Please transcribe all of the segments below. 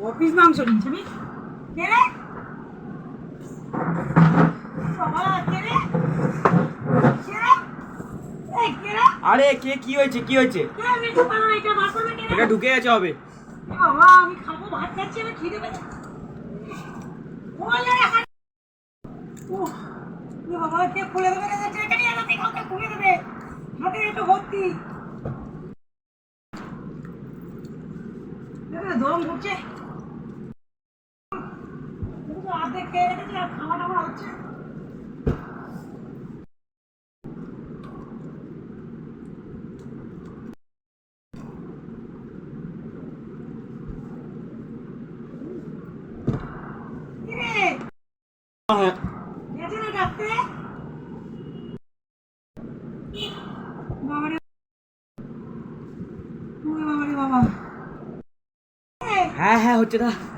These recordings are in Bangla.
অফিস মাংস নিয়েছি আমি কে রে? আরে কে কি হয়েছে কি হয়েছে? এটা ঢুকে গেছে হবে। আমি খাব ভাত খাচ্ছি আমি খিদে পেয়েছে বলে রে হাত। উহ, বাবা কে খুলে দেবে না নিয়ে কাউকে খুলে দেবে। হাতে একটু ভর্তি। দম ঘুরছে দেখো, খেয়ে রেখেছে আর খাওয়া হচ্ছে। হ্যাঁ। হ্যাঁ হচ্ছে না। দে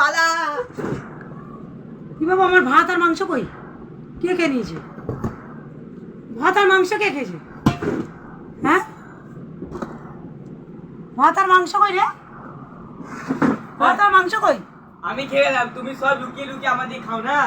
পালা কি বাবা আমার ভাত আর মাংস কই? কে খেয়ে নিয়েছে? ভাত আর মাংস কে খেয়েছে? হ্যাঁ? ভাত আর মাংস কই রে? ভাত আর মাংস কই? আমি খেয়ে তুমি সব লুকিয়ে লুকিয়ে আমাদের খাও না?